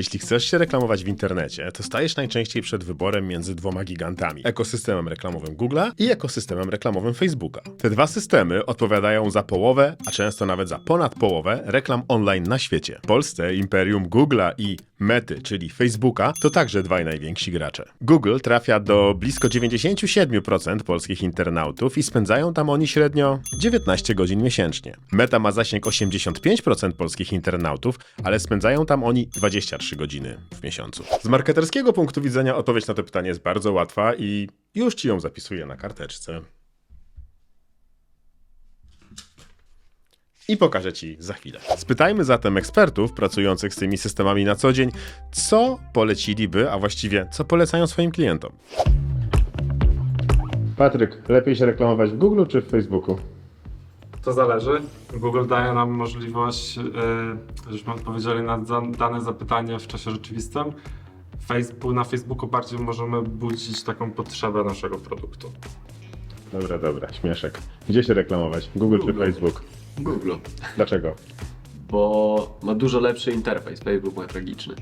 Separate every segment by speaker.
Speaker 1: Jeśli chcesz się reklamować w internecie, to stajesz najczęściej przed wyborem między dwoma gigantami: ekosystemem reklamowym Google'a i ekosystemem reklamowym Facebooka. Te dwa systemy odpowiadają za połowę, a często nawet za ponad połowę reklam online na świecie. W Polsce imperium Google'a i Mety, czyli Facebooka, to także dwaj najwięksi gracze. Google trafia do blisko 97% polskich internautów i spędzają tam oni średnio 19 godzin miesięcznie. Meta ma zasięg 85% polskich internautów, ale spędzają tam oni 23 godziny w miesiącu. Z marketerskiego punktu widzenia odpowiedź na to pytanie jest bardzo łatwa i już ci ją zapisuję na karteczce. i pokażę Ci za chwilę. Spytajmy zatem ekspertów pracujących z tymi systemami na co dzień, co poleciliby, a właściwie co polecają swoim klientom. Patryk, lepiej się reklamować w Google czy w Facebooku?
Speaker 2: To zależy. Google daje nam możliwość, yy, żebyśmy odpowiedzieli na dane zapytanie w czasie rzeczywistym. Facebook, na Facebooku bardziej możemy budzić taką potrzebę naszego produktu.
Speaker 1: Dobra, dobra, śmieszek. Gdzie się reklamować? Google, czy
Speaker 3: Google.
Speaker 1: Facebook?
Speaker 3: Google,
Speaker 1: Dlaczego?
Speaker 3: bo ma dużo lepszy interfejs, Facebook ma tragiczny.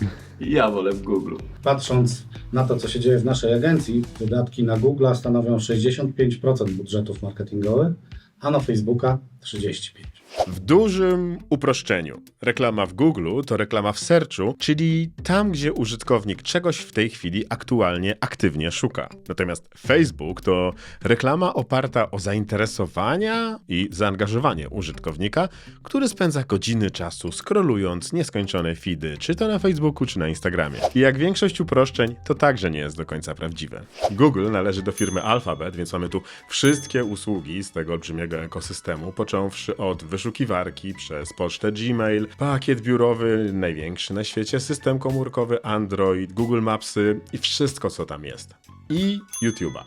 Speaker 3: Ja wolę w Google.
Speaker 4: Patrząc na to, co się dzieje w naszej agencji, wydatki na Google stanowią 65% budżetów marketingowych, a na Facebooka 35%.
Speaker 1: W dużym uproszczeniu. Reklama w Google to reklama w searchu, czyli tam, gdzie użytkownik czegoś w tej chwili aktualnie aktywnie szuka. Natomiast Facebook to reklama oparta o zainteresowania i zaangażowanie użytkownika, który spędza godziny czasu scrollując nieskończone feedy, czy to na Facebooku, czy na Instagramie. I jak większość uproszczeń, to także nie jest do końca prawdziwe. Google należy do firmy Alphabet, więc mamy tu wszystkie usługi z tego olbrzymiego ekosystemu, począwszy od wyszukiwarki przez pocztę Gmail, pakiet biurowy, największy na świecie, system komórkowy Android, Google Mapsy i wszystko, co tam jest. I YouTube'a.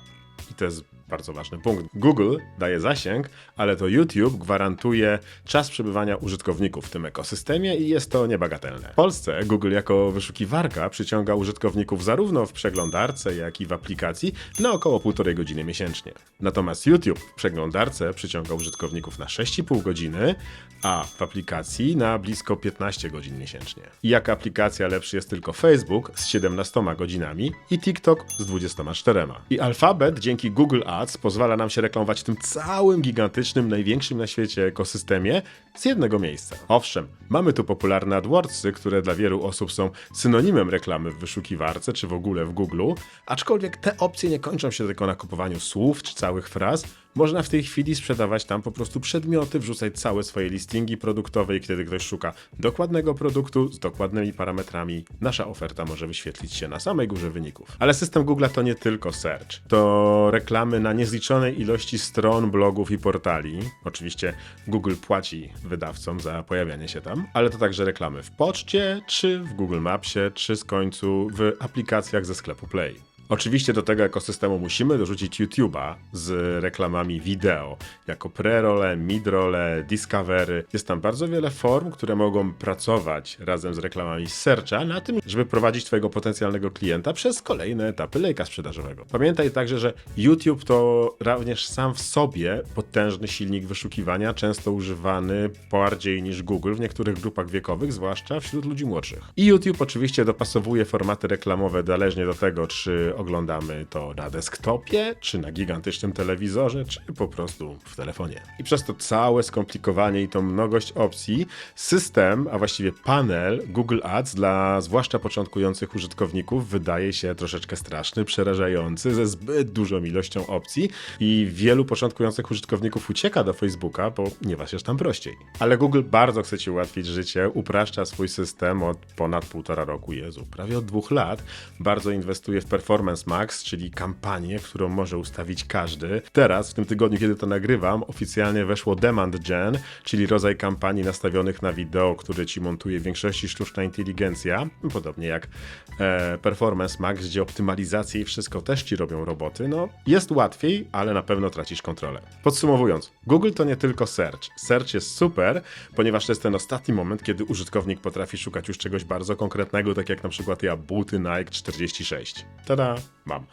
Speaker 1: I to jest bardzo ważny punkt. Google daje zasięg, ale to YouTube gwarantuje czas przebywania użytkowników w tym ekosystemie i jest to niebagatelne. W Polsce Google jako wyszukiwarka przyciąga użytkowników zarówno w przeglądarce, jak i w aplikacji na około 1,5 godziny miesięcznie. Natomiast YouTube w przeglądarce przyciąga użytkowników na 6,5 godziny, a w aplikacji na blisko 15 godzin miesięcznie. I jak aplikacja lepszy jest tylko Facebook z 17 godzinami i TikTok z 24. I Alphabet dzięki Google Ads pozwala nam się reklamować w tym całym gigantycznym, największym na świecie ekosystemie z jednego miejsca. Owszem, mamy tu popularne AdWordsy, które dla wielu osób są synonimem reklamy w wyszukiwarce czy w ogóle w Google, aczkolwiek te opcje nie kończą się tylko na kupowaniu słów czy całych fraz. Można w tej chwili sprzedawać tam po prostu przedmioty, wrzucać całe swoje listingi produktowe i kiedy ktoś szuka dokładnego produktu z dokładnymi parametrami, nasza oferta może wyświetlić się na samej górze wyników. Ale system Google to nie tylko search. To reklamy na niezliczonej ilości stron, blogów i portali. Oczywiście Google płaci wydawcom za pojawianie się tam, ale to także reklamy w poczcie, czy w Google Mapsie, czy z końcu w aplikacjach ze sklepu Play. Oczywiście do tego ekosystemu musimy dorzucić YouTube'a z reklamami wideo, jako pre-role, mid-role, discovery. Jest tam bardzo wiele form, które mogą pracować razem z reklamami searcha na tym, żeby prowadzić Twojego potencjalnego klienta przez kolejne etapy lejka sprzedażowego. Pamiętaj także, że YouTube to również sam w sobie potężny silnik wyszukiwania, często używany bardziej niż Google w niektórych grupach wiekowych, zwłaszcza wśród ludzi młodszych. I YouTube oczywiście dopasowuje formaty reklamowe zależnie do tego, czy oglądamy to na desktopie, czy na gigantycznym telewizorze, czy po prostu w telefonie. I przez to całe skomplikowanie i tą mnogość opcji, system, a właściwie panel Google Ads dla zwłaszcza początkujących użytkowników wydaje się troszeczkę straszny, przerażający, ze zbyt dużą ilością opcji i wielu początkujących użytkowników ucieka do Facebooka, ponieważ jest tam prościej. Ale Google bardzo chce Ci ułatwić życie, upraszcza swój system od ponad półtora roku, Jezu, prawie od dwóch lat. Bardzo inwestuje w Performance Max, czyli kampanię, którą może ustawić każdy. Teraz, w tym tygodniu, kiedy to nagrywam, oficjalnie weszło Demand Gen, czyli rodzaj kampanii nastawionych na wideo, który Ci montuje w większości sztuczna inteligencja, podobnie jak e, Performance Max, gdzie optymalizacje i wszystko też Ci robią roboty. No, jest łatwiej, ale na pewno tracisz kontrolę. Podsumowując, Google to nie tylko search. Search jest super, ponieważ to jest ten ostatni moment, kiedy użytkownik potrafi szukać już czegoś bardzo konkretnego, tak jak na przykład ja buty Nike 46. Tada, mam.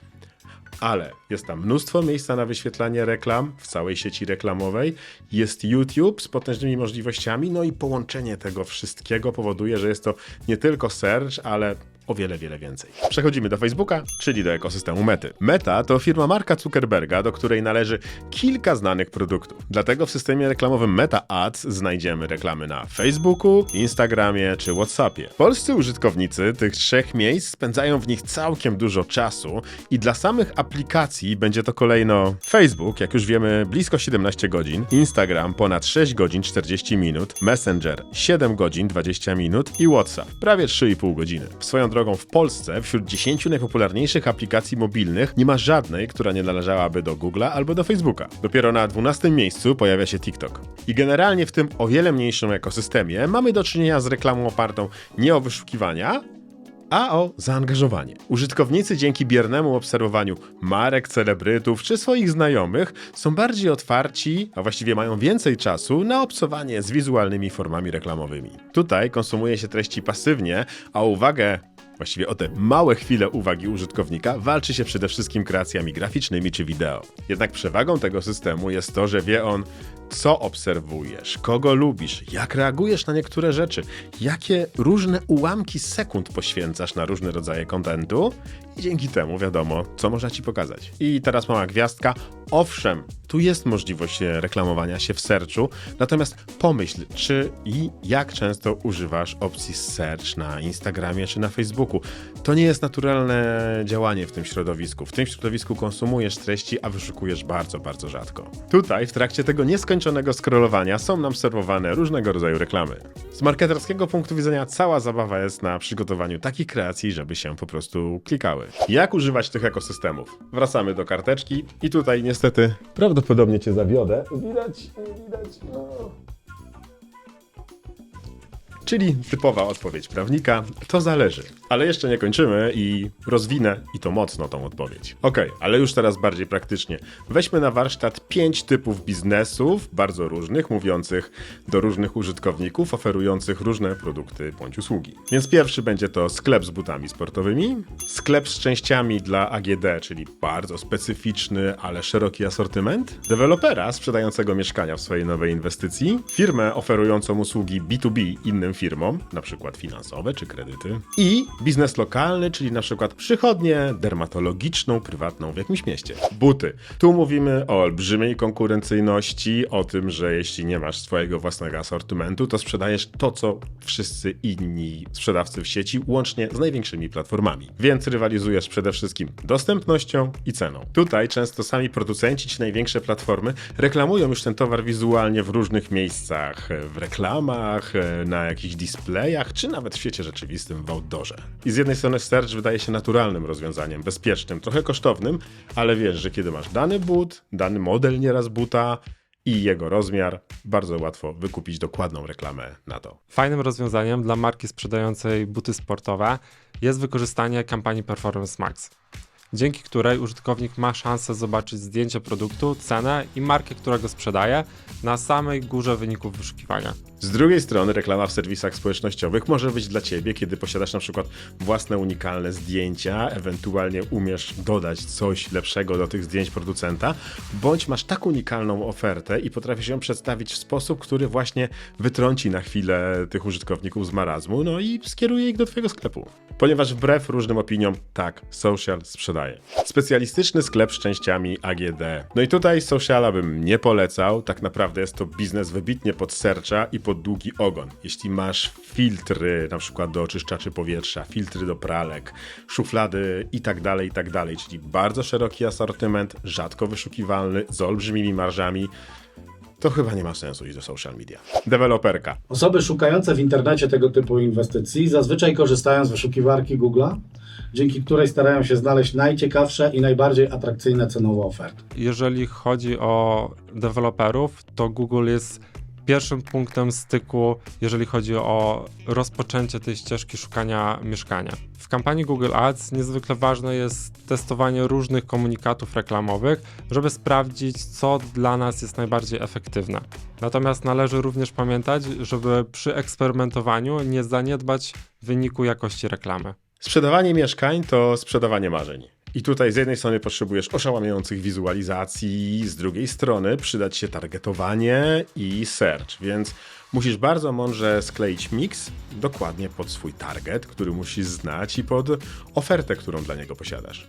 Speaker 1: ale jest tam mnóstwo miejsca na wyświetlanie reklam w całej sieci reklamowej, jest YouTube z potężnymi możliwościami, no i połączenie tego wszystkiego powoduje, że jest to nie tylko search, ale o wiele, wiele więcej. Przechodzimy do Facebooka, czyli do ekosystemu Mety. Meta to firma Marka Zuckerberga, do której należy kilka znanych produktów. Dlatego w systemie reklamowym Meta Ads znajdziemy reklamy na Facebooku, Instagramie czy WhatsAppie. Polscy użytkownicy tych trzech miejsc spędzają w nich całkiem dużo czasu i dla samych aplikacji będzie to kolejno Facebook, jak już wiemy, blisko 17 godzin, Instagram ponad 6 godzin 40 minut, Messenger 7 godzin 20 minut i WhatsApp prawie 3,5 godziny. Swoją drogą w Polsce wśród 10 najpopularniejszych aplikacji mobilnych nie ma żadnej, która nie należałaby do Google'a albo do Facebooka. Dopiero na 12 miejscu pojawia się TikTok. I generalnie w tym o wiele mniejszym ekosystemie mamy do czynienia z reklamą opartą nie o wyszukiwania, a o zaangażowanie. Użytkownicy dzięki biernemu obserwowaniu marek, celebrytów czy swoich znajomych są bardziej otwarci, a właściwie mają więcej czasu na obcowanie z wizualnymi formami reklamowymi. Tutaj konsumuje się treści pasywnie, a uwagę Właściwie o te małe chwile uwagi użytkownika walczy się przede wszystkim kreacjami graficznymi czy wideo. Jednak przewagą tego systemu jest to, że wie on, co obserwujesz, kogo lubisz, jak reagujesz na niektóre rzeczy, jakie różne ułamki sekund poświęcasz na różne rodzaje kontentu i dzięki temu wiadomo, co można ci pokazać. I teraz mała gwiazdka. Owszem, tu jest możliwość e, reklamowania się w searchu, natomiast pomyśl, czy i jak często używasz opcji search na Instagramie czy na Facebooku. To nie jest naturalne działanie w tym środowisku. W tym środowisku konsumujesz treści, a wyszukujesz bardzo, bardzo rzadko. Tutaj, w trakcie tego nieskończonego scrollowania, są nam serwowane różnego rodzaju reklamy. Z marketerskiego punktu widzenia cała zabawa jest na przygotowaniu takich kreacji, żeby się po prostu klikały. Jak używać tych ekosystemów? Wracamy do karteczki i tutaj niestety prawdopodobnie cię zawiodę. Widać, widać, no. Czyli typowa odpowiedź prawnika, to zależy. Ale jeszcze nie kończymy i rozwinę i to mocno tą odpowiedź. Okej, ale już teraz bardziej praktycznie. Weźmy na warsztat pięć typów biznesów, bardzo różnych, mówiących do różnych użytkowników, oferujących różne produkty bądź usługi. Więc pierwszy będzie to sklep z butami sportowymi, sklep z częściami dla AGD, czyli bardzo specyficzny, ale szeroki asortyment, dewelopera sprzedającego mieszkania w swojej nowej inwestycji, firmę oferującą usługi B2B innym firmom, na przykład finansowe czy kredyty, i biznes lokalny, czyli na przykład przychodnię dermatologiczną, prywatną w jakimś mieście. Buty. Tu mówimy o olbrzymiej konkurencyjności, o tym, że jeśli nie masz swojego własnego asortymentu, to sprzedajesz to, co wszyscy inni sprzedawcy w sieci, łącznie z największymi platformami. Więc rywalizujesz przede wszystkim dostępnością i ceną. Tutaj często sami producenci czy największe platformy reklamują już ten towar wizualnie w różnych miejscach, w reklamach, na jakichś displayach, czy nawet w świecie rzeczywistym w outdoorze. I z jednej strony search wydaje się naturalnym rozwiązaniem, bezpiecznym, trochę kosztownym, ale wiesz, że kiedy masz dany but, dany model nieraz buta i jego rozmiar, bardzo łatwo wykupić dokładną reklamę na to.
Speaker 2: Fajnym rozwiązaniem dla marki sprzedającej buty sportowe jest wykorzystanie kampanii Performance Max, dzięki której użytkownik ma szansę zobaczyć zdjęcie produktu, cenę i markę, która go sprzedaje na samej górze wyników wyszukiwania.
Speaker 1: Z drugiej strony reklama w serwisach społecznościowych może być dla Ciebie, kiedy posiadasz na przykład własne unikalne zdjęcia, ewentualnie umiesz dodać coś lepszego do tych zdjęć producenta, bądź masz tak unikalną ofertę i potrafisz ją przedstawić w sposób, który właśnie wytrąci na chwilę tych użytkowników z marazmu, no i skieruje ich do Twojego sklepu. Ponieważ wbrew różnym opiniom, tak, social sprzedaje. Specjalistyczny sklep z częściami AGD. No i tutaj sociala bym nie polecał, tak naprawdę jest to biznes wybitnie pod sercza i pod długi ogon. Jeśli masz filtry, na przykład do oczyszczaczy powietrza, filtry do pralek, szuflady i tak dalej, i tak dalej, czyli bardzo szeroki asortyment, rzadko wyszukiwalny, z olbrzymimi marżami, to chyba nie ma sensu iść do social media. Deweloperka.
Speaker 4: Osoby szukające w internecie tego typu inwestycji zazwyczaj korzystają z wyszukiwarki Google'a, dzięki której starają się znaleźć najciekawsze i najbardziej atrakcyjne cenowo oferty.
Speaker 2: Jeżeli chodzi o deweloperów, to Google jest pierwszym punktem styku, jeżeli chodzi o rozpoczęcie tej ścieżki szukania mieszkania. W kampanii Google Ads niezwykle ważne jest testowanie różnych komunikatów reklamowych, żeby sprawdzić, co dla nas jest najbardziej efektywne. Natomiast należy również pamiętać, żeby przy eksperymentowaniu nie zaniedbać wyniku jakości reklamy.
Speaker 1: Sprzedawanie mieszkań to sprzedawanie marzeń. I tutaj z jednej strony potrzebujesz oszałamiających wizualizacji, z drugiej strony przydać się targetowanie i search, więc musisz bardzo mądrze skleić miks dokładnie pod swój target, który musisz znać i pod ofertę, którą dla niego posiadasz.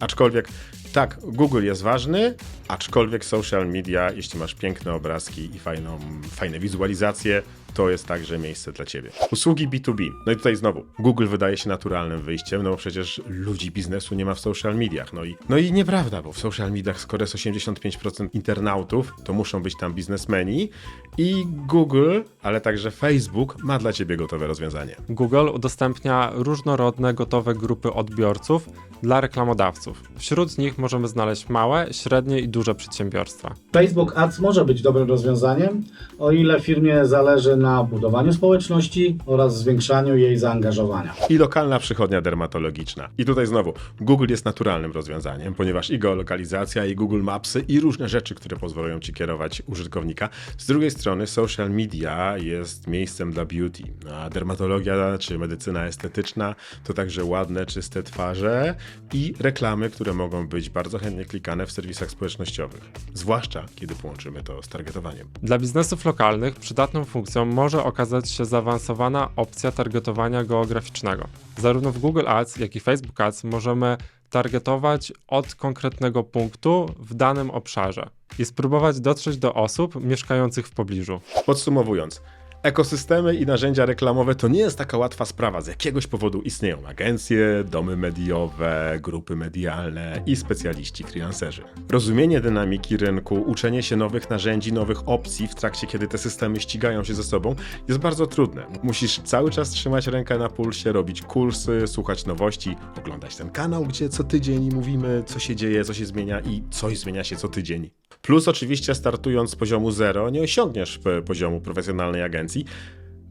Speaker 1: Aczkolwiek tak, Google jest ważny, aczkolwiek social media, jeśli masz piękne obrazki i fajną, fajne wizualizacje, to jest także miejsce dla ciebie. Usługi B2B. No i tutaj znowu, Google wydaje się naturalnym wyjściem, no bo przecież ludzi biznesu nie ma w social mediach. No i, no i nieprawda, bo w social mediach skoro jest 85% internautów, to muszą być tam biznesmeni i Google, ale także Facebook ma dla ciebie gotowe rozwiązanie.
Speaker 2: Google udostępnia różnorodne, gotowe grupy odbiorców dla reklamodawców. Wśród nich możemy znaleźć małe, średnie i duże przedsiębiorstwa.
Speaker 4: Facebook Ads może być dobrym rozwiązaniem, o ile firmie zależy na budowaniu społeczności oraz zwiększaniu jej zaangażowania.
Speaker 1: i lokalna przychodnia dermatologiczna. I tutaj znowu, Google jest naturalnym rozwiązaniem, ponieważ i geolokalizacja, i Google Mapsy, i różne rzeczy, które pozwalają ci kierować użytkownika. Z drugiej strony, social media jest miejscem dla beauty, a dermatologia czy medycyna estetyczna to także ładne, czyste twarze i reklamy, które mogą być bardzo chętnie klikane w serwisach społecznościowych. Zwłaszcza, kiedy połączymy to z targetowaniem.
Speaker 2: Dla biznesów lokalnych przydatną funkcją może okazać się zaawansowana opcja targetowania geograficznego. Zarówno w Google Ads, jak i Facebook Ads możemy targetować od konkretnego punktu w danym obszarze i spróbować dotrzeć do osób mieszkających w pobliżu.
Speaker 1: Podsumowując, ekosystemy i narzędzia reklamowe to nie jest taka łatwa sprawa. Z jakiegoś powodu istnieją agencje, domy mediowe, grupy medialne i specjaliści, freelancerzy. Rozumienie dynamiki rynku, uczenie się nowych narzędzi, nowych opcji w trakcie, kiedy te systemy ścigają się ze sobą, jest bardzo trudne. Musisz cały czas trzymać rękę na pulsie, robić kursy, słuchać nowości, oglądać ten kanał, gdzie co tydzień mówimy, co się dzieje, co się zmienia i coś zmienia się co tydzień. Plus oczywiście startując z poziomu zero nie osiągniesz p- poziomu profesjonalnej agencji,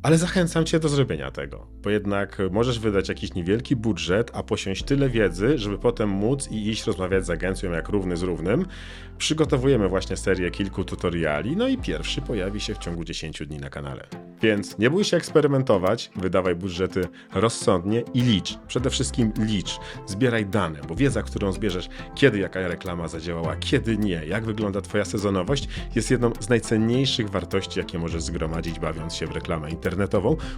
Speaker 1: ale zachęcam cię do zrobienia tego, bo jednak możesz wydać jakiś niewielki budżet, a posiąść tyle wiedzy, żeby potem móc i iść rozmawiać z agencją jak równy z równym. Przygotowujemy właśnie serię kilku tutoriali, no i pierwszy pojawi się w ciągu 10 dni na kanale. Więc nie bój się eksperymentować, wydawaj budżety rozsądnie i licz. Przede wszystkim licz. Zbieraj dane, bo wiedza, którą zbierzesz, kiedy jaka reklama zadziałała, kiedy nie, jak wygląda Twoja sezonowość, jest jedną z najcenniejszych wartości, jakie możesz zgromadzić, bawiąc się w reklamę internetową,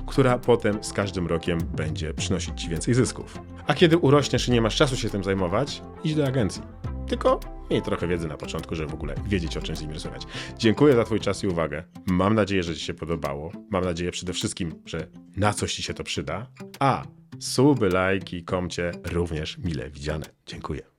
Speaker 1: która potem z każdym rokiem będzie przynosić Ci więcej zysków. A kiedy urośniesz i nie masz czasu się tym zajmować, idź do agencji. Tylko miej trochę wiedzy na początku, żeby w ogóle wiedzieć, o czym z nimi rysować. Dziękuję za Twój czas i uwagę. Mam nadzieję, że Ci się podobało. Mam nadzieję przede wszystkim, że na coś Ci się to przyda. A suby, lajki, komcie również mile widziane. Dziękuję.